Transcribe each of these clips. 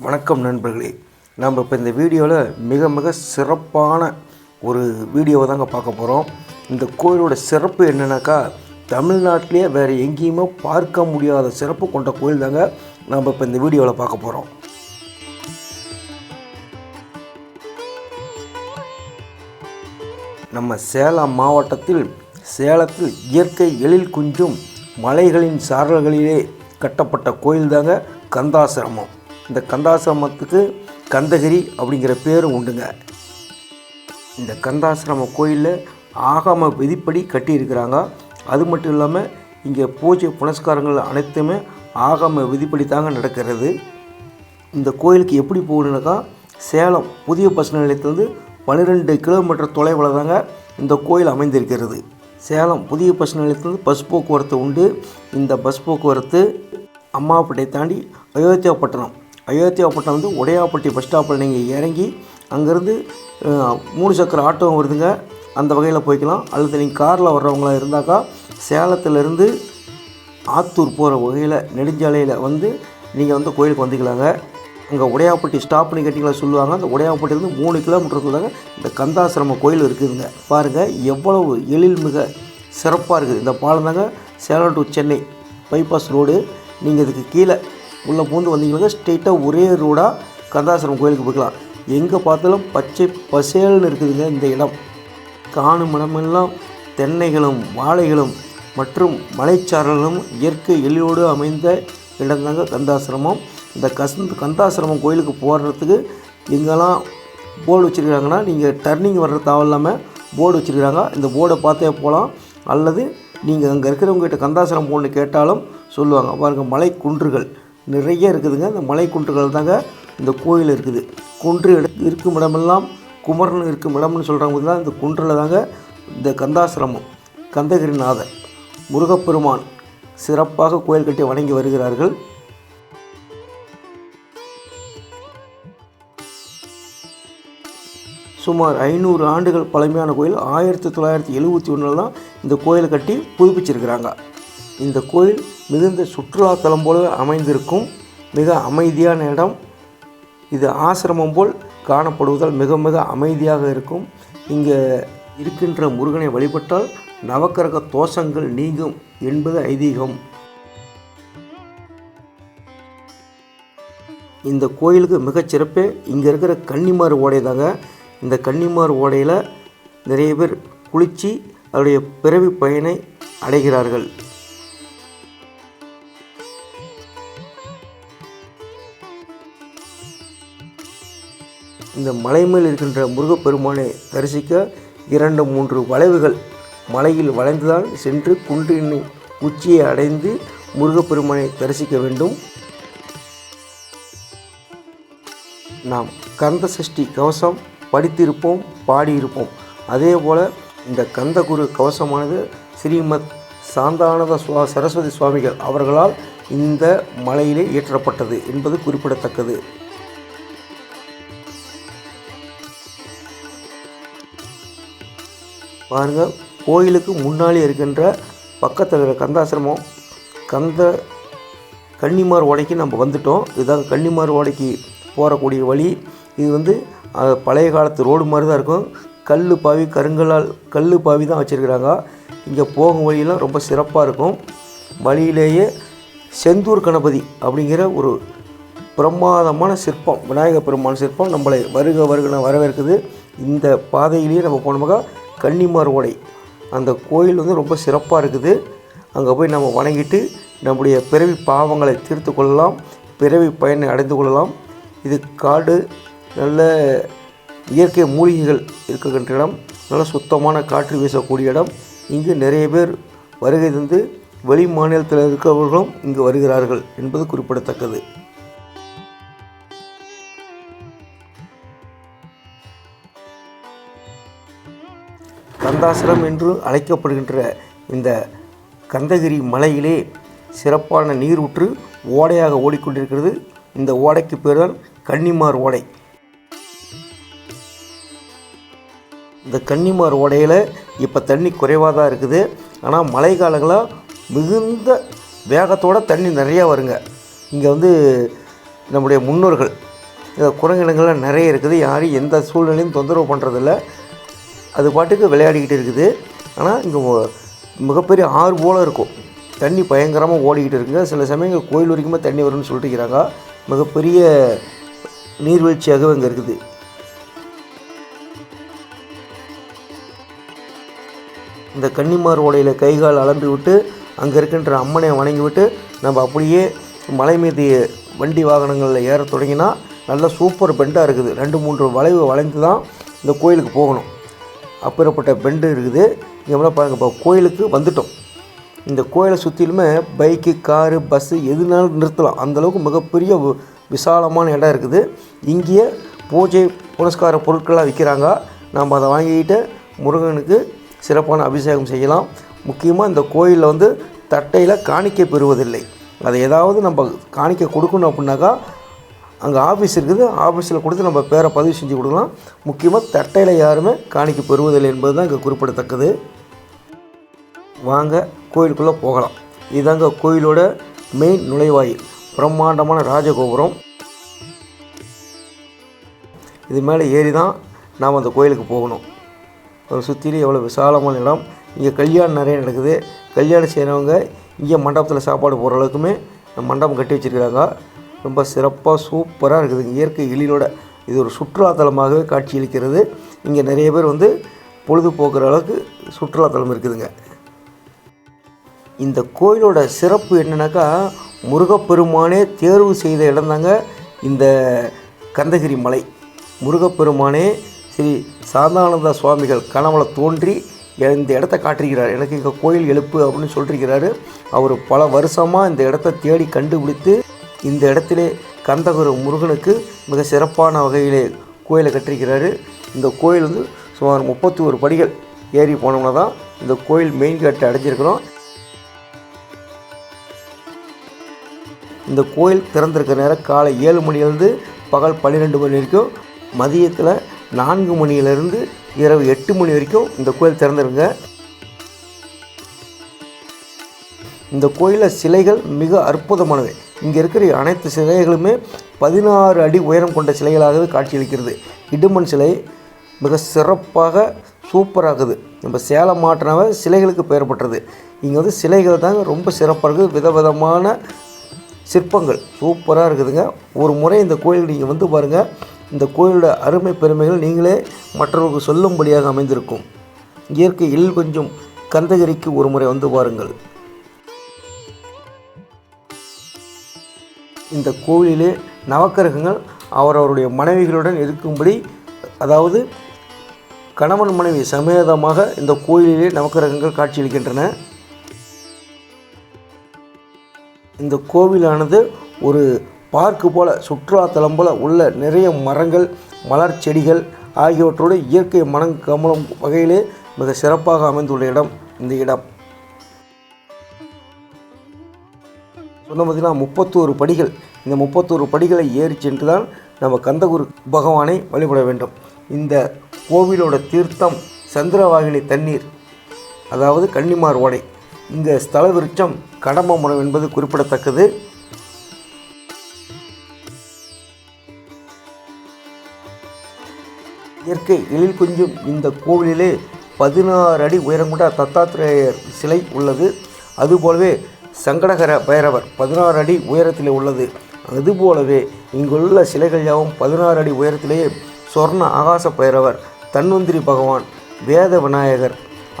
வணக்கம் நண்பர்களே. நம்ம இப்போ இந்த வீடியோவில் மிக மிக சிறப்பான ஒரு வீடியோவை தாங்க பார்க்க போகிறோம் இந்த கோயிலோட சிறப்பு என்னென்னாக்கா தமிழ்நாட்டிலேயே வேறு எங்கேயுமே பார்க்க முடியாத சிறப்பு கொண்ட கோயில் தாங்க நம்ம இப்போ இந்த வீடியோவில் பார்க்க போகிறோம் நம்ம சேலம் மாவட்டத்தில் சேலத்தில் இயற்கை எழில் குஞ்சும் மலைகளின் சாரல்களிலே கட்டப்பட்ட கோயில் தாங்க கந்தாசிரமம் இந்த கந்தாசிரமத்துக்கு கந்தகிரி அப்படிங்கிற பேரும் உண்டுங்க. இந்த கந்தாசிரம கோயிலில் ஆகம விதிப்படி கட்டியிருக்கிறாங்க. அது மட்டும் இல்லாமல் இங்கே பூஜை புனஸ்காரங்கள் அனைத்துமே ஆகம விதிப்படி தாங்க நடக்கிறது. இந்த கோயிலுக்கு எப்படி போகணுனாக்கா சேலம் புதிய பஸ் நிலையத்திலேருந்து பன்னிரெண்டு கிலோமீட்டர் தொலைவில் தாங்க இந்த கோயில் அமைந்திருக்கிறது. சேலம் புதிய பஸ் நிலையத்திலேருந்து பஸ் போக்குவரத்து உண்டு. இந்த பஸ் போக்குவரத்து அம்மாப்பேட்டை தாண்டி அயோத்தியாப்பட்டினம் அயோத்தியாப்பட்டினம் வந்து உடையாப்பட்டி பஸ் ஸ்டாப்பில் நீங்கள் இறங்கி அங்கேருந்து மூணு சக்கர ஆட்டோ வருதுங்க. அந்த வகையில் போய்க்கலாம். அல்லது நீங்கள் காரில் வர்றவங்களா இருந்தாக்கா சேலத்துலேருந்து ஆத்தூர் போகிற வகையில் நெடுஞ்சாலையில் வந்து நீங்கள் வந்து கோயிலுக்கு வந்துக்கலாங்க. அங்கே உடையாப்பட்டி ஸ்டாப்னு கேட்டிங்களா சொல்லுவாங்க. அந்த உடையாப்பட்டிலேருந்து மூணு கிலோமீட்டருக்குள்ளாங்க இந்த கந்தாசிரம கோயில் இருக்குதுங்க. பாருங்கள் எவ்வளவு எழில் மிக சிறப்பாக இருக்குது. இந்த பாலம் தாங்க Salem to Chennai bypass road நீங்கள் இதுக்கு கீழே உள்ளே பூந்து வந்தீங்கன்னா ஸ்ட்ரெயிட்டாக ஒரே ரோடாக கந்தாசிரமம் கோயிலுக்கு போய்க்கலாம். எங்கே பார்த்தாலும் பச்சை பசேல்னு இருக்குதுங்க இந்த இடம். காணும் இடமெல்லாம் தென்னைகளும் வாழைகளும் மற்றும் மலைச்சாரலும் இயற்கை எழிலோடு அமைந்த இடம்தாங்க கந்தாசிரமம். இந்த கசந்த் கந்தாசிரமம் கோயிலுக்கு போடுறதுக்கு எங்கெல்லாம் போர்டு வச்சுருக்காங்கன்னா நீங்கள் டர்னிங் வர்ற தேவையில்லாமல் போர்டு வச்சுருக்காங்க. இந்த போர்டை பார்த்தே போகலாம். அல்லது நீங்கள் அங்கே இருக்கிறவங்ககிட்ட கந்தாசிரமம் போன்னு கேட்டாலும் சொல்லுவாங்க. பாருங்க மலை குன்றுகள் நிறைய இருக்குதுங்க. இந்த மலை குன்றுகள் தாங்க இந்த கோயில் இருக்குது. குன்று எடு இருக்கும் இடமெல்லாம் குமரன் இருக்கும் இடம்னு சொல்கிறவங்க தான் இந்த குன்றில் தாங்க இந்த கந்தாசிரமம் கந்தகிரிநாதர் முருகப்பெருமான் சிறப்பாக கோயில் கட்டி வணங்கி வருகிறார்கள். சுமார் ஐநூறு ஆண்டுகள் பழமையான கோயில். ஆயிரத்தி தொள்ளாயிரத்தி எழுபத்தி ஒன்றில் தான் இந்த கோயிலை கட்டி புதுப்பிச்சிருக்கிறாங்க. இந்த கோயில் மிகுந்த சுற்றுலாத்தலம் போல அமைந்திருக்கும். மிக அமைதியான இடம். இது ஆசிரமம் போல் காணப்படுவதால் மிக மிக அமைதியாக இருக்கும். இங்கே இருக்கின்ற முருகனை வழிபட்டால் நவக்கிரக தோஷங்கள் நீங்கும் என்பது ஐதீகம். இந்த கோயிலுக்கு மிகச்சிறப்பே இங்கே இருக்கிற கன்னிமார் ஓடை தாங்க. இந்த கன்னிமார் ஓடையில் நிறைய பேர் குளித்து அவருடைய பிறவி பயனை அடைகிறார்கள். இந்த மலை மேல் இருக்கின்ற முருகப்பெருமானை தரிசிக்க இரண்டு மூன்று வளைவுகள் மலையில் வளைந்துதான் சென்று குன்றின் உச்சியை அடைந்து முருகப்பெருமானை தரிசிக்க வேண்டும். நாம் கந்த சஷ்டி கவசம் படித்திருப்போம் பாடியிருப்போம். அதே போல் இந்த கந்தகுரு கவசமானது ஸ்ரீமத் சாந்தானத சுவா சரஸ்வதி சுவாமிகள் அவர்களால் இந்த மலையிலே இயற்றப்பட்டது என்பது குறிப்பிடத்தக்கது. பாருங்கள் கோயிலுக்கு முன்னாலே இருக்கின்ற பக்கத்தில் இருக்கிற கந்தாசிரமம். கந்த கன்னிமார் ஓடைக்கு நம்ம வந்துட்டோம். இதாக கன்னிமார் ஓடைக்கு போகக்கூடிய வழி. இது வந்து பழைய காலத்து ரோடு மாதிரி தான் இருக்கும். கல் பாவி கருங்கலால் கல் பாவி தான் வச்சுருக்கிறாங்க. இங்கே போகும் வழியெல்லாம் ரொம்ப சிறப்பாக இருக்கும். வழியிலேயே செந்தூர் கணபதி அப்படிங்கிற ஒரு பிரமாதமான சிற்பம் விநாயகர் பெருமான் சிற்பம் நம்மளை வருக வருகன வரவேற்குது. இந்த பாதையிலேயே நம்ம போனோம்னாக்கா கன்னிமார் ஓடை அந்த கோயில் வந்து ரொம்ப சிறப்பாக இருக்குது. அங்கே போய் நம்ம வணங்கிட்டு நம்முடைய பிறவி பாவங்களை தீர்த்து கொள்ளலாம். பிறவி பயனை அடைந்து கொள்ளலாம். இது காடு நல்ல இயற்கை மூலிகைகள் இருக்கின்ற இடம். நல்ல சுத்தமான காற்று வீசக்கூடிய இடம். இங்கு நிறைய பேர் வருகை தந்து வெளி மாநிலத்தில் இருக்கிறவர்களும் இங்கு வருகிறார்கள் என்பது குறிப்பிடத்தக்கது. கந்தாசிரம் என்று அழைக்கப்படுகின்ற இந்த கந்தகிரி மலையிலே சிறப்பான நீரூற்று ஓடையாக ஓடிக்கொண்டிருக்கிறது. இந்த ஓடைக்கு பேர் தான் கன்னிமார் ஓடை. இந்த கன்னிமார் ஓடையில் இப்போ தண்ணி குறைவாக தான் இருக்குது. ஆனால் மழை காலங்களில் மிகுந்த வேகத்தோட தண்ணி நிறையா வருங்க. இங்கே வந்து நம்முடைய முன்னோர்கள் இந்த குரங்கினங்கள்லாம் நிறைய இருக்குது. யாரும் எந்த சூழ்நிலையும் தொந்தரவு பண்ணுறதில்ல அது பாட்டுக்கு விளையாடிக்கிட்டு இருக்குது. ஆனால் இங்கே மிகப்பெரிய ஆறு போல் இருக்கும். தண்ணி பயங்கரமாக ஓடிக்கிட்டு இருக்குங்க. சில சமயங்கள் கோயில் வரைக்குமே தண்ணி வரும்னு சொல்லிட்டு இருக்கிறாங்க. மிகப்பெரிய நீர்வீழ்ச்சியாகவே இங்கே இருக்குது. இந்த கன்னிமார் ஓடையில் கை கால் அலம்பி விட்டு அங்கே இருக்கின்ற அம்மனை வணங்கி விட்டு நம்ம அப்படியே மலை மீது வண்டி வாகனங்களில் ஏற தொடங்கினா நல்ல சூப்பர் பெண்டாக இருக்குது. ரெண்டு மூன்று வளைவு வளைந்து தான் இந்த கோயிலுக்கு போகணும். அப்பேற்பட்ட பெண்டு இருக்குது. இங்கே பாருங்கள் இப்போ கோயிலுக்கு வந்துட்டோம். இந்த கோயிலை சுற்றிலுமே பைக்கு காரு பஸ்ஸு எதுனாலும் நிறுத்தலாம். அந்தளவுக்கு மிகப்பெரிய விசாலமான இடம் இருக்குது. இங்கேயே பூஜை புனஸ்கார பொருட்களாக விற்கிறாங்க நம்ம அதை வாங்கிக்கிட்டு முருகனுக்கு சிறப்பான அபிஷேகம் செய்யலாம். முக்கியமாக இந்த கோயிலில் வந்து தட்டையில் காணிக்கை பெறுவதில்லை. அதை ஏதாவது நம்ம காணிக்கை கொடுக்கணும் அப்படின்னாக்கா அங்கே ஆஃபீஸ் இருக்குது. ஆஃபீஸில் கொடுத்து நம்ம பேரை பதிவு செஞ்சு கொடுக்கலாம். முக்கியமாக தட்டையில் யாருமே காணிக்க பெறுவதில்லை என்பது தான் இங்கே குறிப்பிடத்தக்கது. வாங்க கோயிலுக்குள்ளே போகலாம். இதுதாங்க கோயிலோட மெயின் நுழைவாயில். பிரம்மாண்டமான ராஜகோபுரம். இது மேலே ஏறி தான் நாம் அந்த கோயிலுக்கு போகணும். அதை சுற்றிலும் எவ்வளோ விசாலமான இடம் இங்கே கல்யாணம் நிறைய நடக்குது. கல்யாணம் செய்கிறவங்க இங்கே மண்டபத்தில் சாப்பாடு போடுற அளவுக்குமே மண்டபம் கட்டி வச்சுருக்கிறாங்க. ரொம்ப சிறப்பாக சூப்பராக இருக்குது. இயற்கை எழிலோட இது ஒரு சுற்றுலாத்தலமாகவே காட்சியளிக்கிறது. இங்கே நிறைய பேர் வந்து பொழுதுபோக்குற அளவுக்கு சுற்றுலாத்தலம் இருக்குதுங்க. இந்த கோயிலோட சிறப்பு என்னென்னாக்கா முருகப்பெருமானே தேர்வு செய்த இடம்தாங்க இந்த கந்தகிரி மலை. முருகப்பெருமானே ஸ்ரீ சாந்தானந்த சுவாமிகள் கனவுல தோன்றி இந்த இடத்த காட்டிருக்கிறார் எனக்கு இங்கே கோயில் எழுப்பு அப்படின்னு சொல்லியிருக்கிறாரு அவர் பல வருஷமாக இந்த இடத்த தேடி கண்டுபிடித்து இந்த இடத்திலே கந்தகுரு முருகனுக்கு மிக சிறப்பான வகையிலே கோயிலை கட்டிருக்கிறாரு இந்த கோயில் வந்து சுமார் முப்பத்தி ஒரு படிகள் ஏறி போனோம்னா தான் இந்த கோயில் மெயின் கேட்டை அடைஞ்சிருக்கிறோம். இந்த கோயில் திறந்திருக்கிற நேரம் காலை ஏழு மணிலேருந்து பகல் பன்னிரெண்டு மணி வரைக்கும் மதியத்தில் நான்கு மணியிலேருந்து இரவு எட்டு மணி வரைக்கும் இந்த கோயில் திறந்துருங்க இந்த கோயிலில் சிலைகள் மிக அற்புதமானவை. இங்கே இருக்கிற அனைத்து சிலைகளுமே பதினாறு அடி உயரம் கொண்ட சிலைகளாகவே காட்சியளிக்கிறது. இடுமன் சிலை மிக சிறப்பாக சூப்பராகுது நம்ம சேலம் மாற்றினாவே சிலைகளுக்கு பெயர் பெற்றது. இங்கே வந்து சிலைகள் தாங்க ரொம்ப சிறப்பாக இருக்குது விதவிதமான சிற்பங்கள் சூப்பராக இருக்குதுங்க. ஒரு முறை இந்த கோயில் நீங்கள் வந்து பாருங்கள் இந்த கோயிலோட அருமை பெருமைகள் நீங்களே மற்றவர்களுக்கு சொல்லும்படியாக அமைந்திருக்கும். இயற்கையில் கொஞ்சம் கந்தகிரிக்கு ஒரு முறை வந்து பாருங்கள். இந்த கோவிலிலே நவக்கிரகங்கள் அவரவருடைய மனைவிகளுடன் இருக்கும்படி அதாவது கணவன் மனைவி சமேதமாக இந்த கோயிலிலே நவக்கிரகங்கள் காட்சியளிக்கின்றன. இந்த கோவிலானது ஒரு பார்க்கு போல சுற்றுலாத்தலம் போல உள்ள நிறைய மரங்கள் மலர் செடிகள் ஆகியவற்றோடு இயற்கை மனம் கமலும் வகையிலே மிக சிறப்பாக அமைந்துள்ள இடம் இந்த இடம். சொன்ன பார்த்தீங்கன்னா முப்பத்தோரு படிகள். இந்த முப்பத்தோரு படிகளை ஏறி சென்று தான் நம்ம கந்தகுரு பகவானை வழிபட வேண்டும். இந்த கோவிலோட தீர்த்தம் சந்திரவாகினி தண்ணீர் அதாவது கன்னிமார் ஓடை இந்த ஸ்தல விருட்சம் கடம்ப மரம் என்பது குறிப்பிடத்தக்கது. இயற்கை எழில் குஞ்சும் இந்த கோவிலிலே பதினாறு அடி உயரம் கொண்ட தத்தாத்திரேயர் சிலை உள்ளது. அதுபோலவே சங்கடகர பைரவர் பதினாறு அடி உயரத்திலே உள்ளது. அதுபோலவே இங்குள்ள சிலைகள் யாவும் பதினாறு அடி உயரத்திலேயே சொர்ண ஆகாச பைரவர் தன்வந்திரி பகவான் வேத விநாயகர்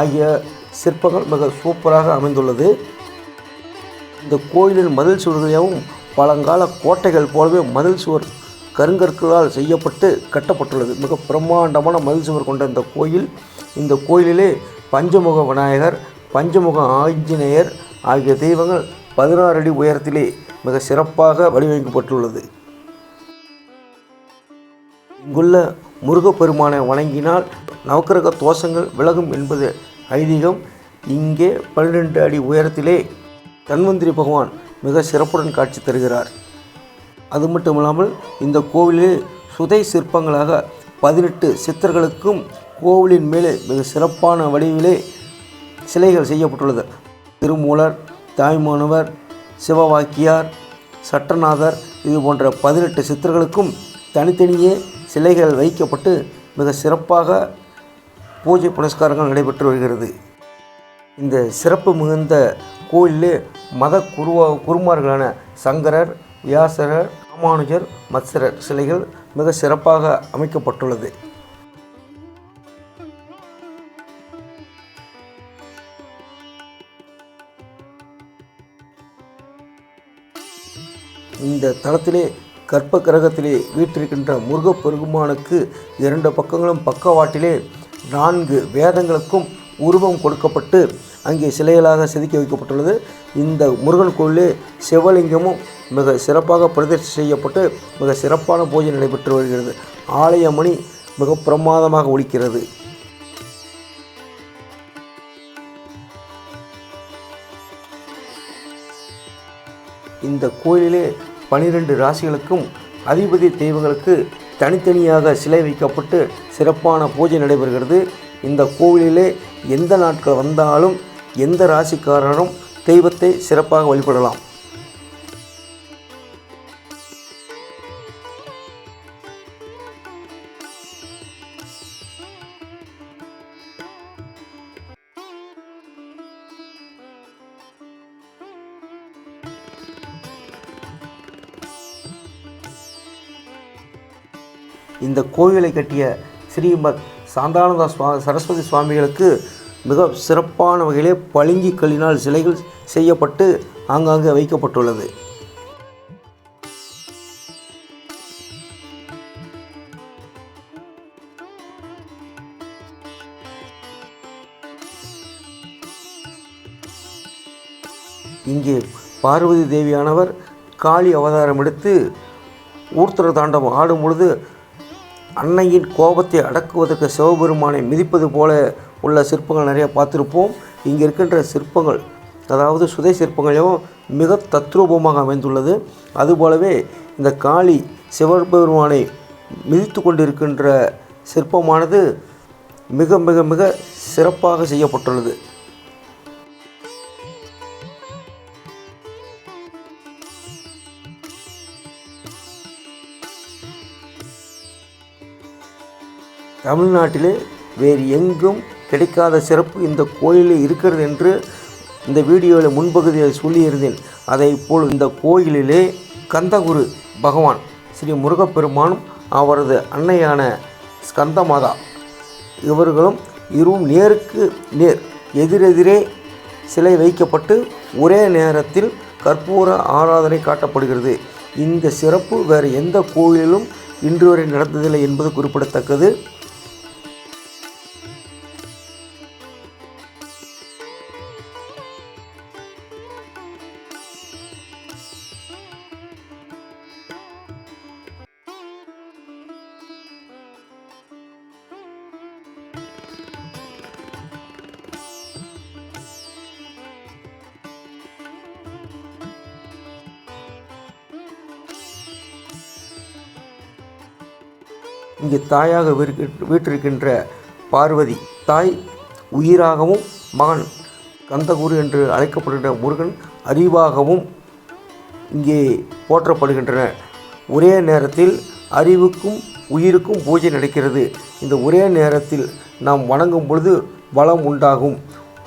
ஆகிய சிற்பங்கள் மிக சூப்பராக அமைந்துள்ளது. இந்த கோயிலின் மதில் சுவர்களையும் பழங்கால கோட்டைகள் போலவே மதில் சுவர் கருங்கற்களால் செய்யப்பட்டு கட்டப்பட்டுள்ளது. மிக பிரம்மாண்டமான மதில் சுவர் கொண்ட இந்த கோயில் இந்த கோயிலிலே பஞ்சமுக விநாயகர் பஞ்சமுக ஆஞ்சநேயர் ஆகிய தெய்வங்கள் பதினாறு அடி உயரத்திலே மிக சிறப்பாக வடிவமைக்கப்பட்டுள்ளது. இங்குள்ள முருகப்பெருமானை வணங்கினால் நவக்கிரக தோஷங்கள் விலகும் என்பது ஐதீகம். இங்கே பன்னிரெண்டு அடி உயரத்திலே தன்வந்திரி பகவான் மிக சிறப்புடன் காட்சி தருகிறார். அது மட்டும் இல்லாமல் இந்த கோவிலில் சுதை சிற்பங்களாக பதினெட்டு சித்தர்களுக்கும் கோவிலின் மேலே மிக சிறப்பான வடிவிலே சிலைகள் செய்யப்பட்டுள்ளது. திருமூலர் தாய்மானவர் சிவவாக்கியார் சட்டநாதர் இது போன்ற பதினெட்டு சித்தர்களுக்கும் தனித்தனியே சிலைகள் வைக்கப்பட்டு மிக சிறப்பாக பூஜை புனஸ்காரங்கள் நடைபெற்று வருகிறது. இந்த சிறப்பு மிகுந்த கோயிலில் மத குருவா குருமார்களான சங்கரர் வியாசரர் ராமானுஜர் மத்சரர் சிலைகள் மிக சிறப்பாக அமைக்கப்பட்டுள்ளது. இந்த தளத்திலே கற்ப கிரகத்திலே வீற்றிருக்கின்ற முருகப்பெருமானுக்கு இரண்டு பக்கங்களும் பக்கவாட்டிலே நான்கு வேதங்களுக்கும் உருவம் கொடுக்கப்பட்டு அங்கே சிலைகளாக செதுக்கி வைக்கப்பட்டுள்ளது. இந்த முருகன் கோயிலே சிவலிங்கமும் மிக சிறப்பாக பிரதிஷ்டை செய்யப்பட்டு மிக சிறப்பான பூஜை நடைபெற்று வருகிறது. ஆலய மணி மிக பிரமாதமாக ஒழிக்கிறது இந்த கோயிலிலே பனிரெண்டு ராசிகளுக்கும் அதிபதி தெய்வங்களுக்கு தனித்தனியாக சிலை வைக்கப்பட்டு சிறப்பான பூஜை நடைபெறுகிறது. இந்த கோவிலிலே எந்த நாட்கள் வந்தாலும் எந்த ராசிக்காரரும் தெய்வத்தை சிறப்பாக வழிபடலாம். இந்த கோவிலை கட்டிய ஸ்ரீமத் சாந்தானந்த சுவா சரஸ்வதி சுவாமிகளுக்கு மிக சிறப்பான வகையிலே பளிங்கி கல்லினால் சிலைகள் செய்யப்பட்டு ஆங்காங்கே வைக்கப்பட்டுள்ளது. இங்கே பார்வதி தேவியானவர் காளி அவதாரம் எடுத்து ஊர்த்தர தாண்டவம் ஆடும் பொழுது அன்னையின் கோபத்தை அடக்குவதற்கு சிவபெருமானை மிதிப்பது போல உள்ள சிற்பங்கள் நிறைய பார்த்துருப்போம். இங்கே இருக்கின்ற சிற்பங்கள் அதாவது சுதை சிற்பங்களையும் மிக தத்ரூபமாக அமைந்துள்ளது. அதுபோலவே இந்த காளி சிவபெருமானை மிதித்து கொண்டிருக்கின்ற சிற்பமானது மிக மிக மிக சிறப்பாக செய்யப்பட்டுள்ளது. தமிழ்நாட்டிலே வேறு எங்கும் கிடைக்காத சிறப்பு இந்த கோயிலில் இருக்கிறது என்று இந்த வீடியோவில் முன்பகுதியில் சொல்லியிருந்தேன். அதை போல் இந்த கோயிலிலே கந்தகுரு பகவான் ஸ்ரீ முருகப்பெருமானும் அவரது அன்னையான ஸ்கந்தமாதா இவர்களும் இருவும் நேருக்கு நேர் எதிரெதிரே சிலை வைக்கப்பட்டு ஒரே நேரத்தில் கற்பூர ஆராதனை காட்டப்படுகிறது. இந்த சிறப்பு வேறு எந்த கோயிலிலும் இன்று வரை நடந்ததில்லை என்பது குறிப்பிடத்தக்கது. இங்கு தாயாக வீற்றிருக்கின்ற பார்வதி தாய் உயிராகவும் மகன் கந்தகுரு என்று அழைக்கப்படுகின்ற முருகன் அறிவாகவும் இங்கே போற்றப்படுகின்றன. ஒரே நேரத்தில் அறிவுக்கும் உயிருக்கும் பூஜை நடக்கிறது. இந்த ஒரே நேரத்தில் நாம் வணங்கும் பொழுது வளம் உண்டாகும்.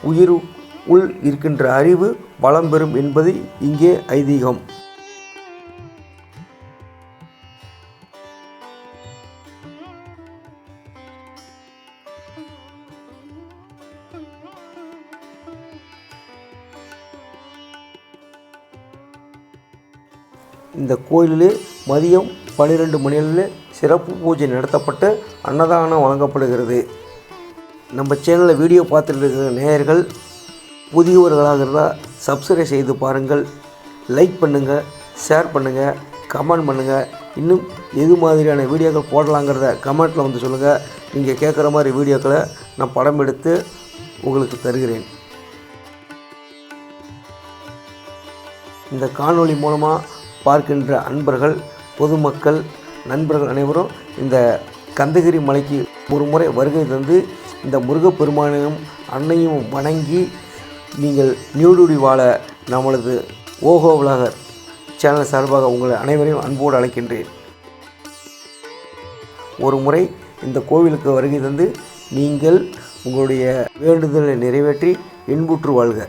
உயிர் உள் இருக்கின்ற அறிவு வளம் பெறும் என்பது இங்கே ஐதீகம். இந்த கோயிலிலே மதியம் பன்னிரெண்டு மணியில் சிறப்பு பூஜை நடத்தப்பட்டு அன்னதானம் வழங்கப்படுகிறது. நம்ம சேனலில் வீடியோ பார்த்துட்டு இருக்கிற நேயர்கள் புதியவர்களாக இருந்தால் சப்ஸ்கிரைப் செய்து பாருங்கள். லைக் பண்ணுங்கள் ஷேர் பண்ணுங்கள் கமெண்ட் பண்ணுங்கள் இன்னும் எது மாதிரியான வீடியோக்கள் போடலாங்கிறத கமெண்ட்டில் வந்து சொல்லுங்கள் நீங்கள் கேட்குற மாதிரி வீடியோக்களை நான் படம் எடுத்து உங்களுக்கு தருகிறேன். இந்த காணொளி மூலமாக பார்க்கின்ற அன்பர்கள் பொதுமக்கள் நண்பர்கள் அனைவரும் இந்த கந்தகிரி மலைக்கு ஒரு முறை வருகை தந்து இந்த முருகப்பெருமானையும் அன்னையும் வணங்கி நீங்கள் நியூடுடி வாழ நம்மளது ஓஹோ உலகர் சேனல் சார்பாக உங்களை அனைவரையும் அன்போடு அழைக்கின்றேன். ஒரு முறை இந்த கோவிலுக்கு வருகை தந்து நீங்கள் உங்களுடைய வேண்டுதலை நிறைவேற்றி இன்புற்று வாழ்க.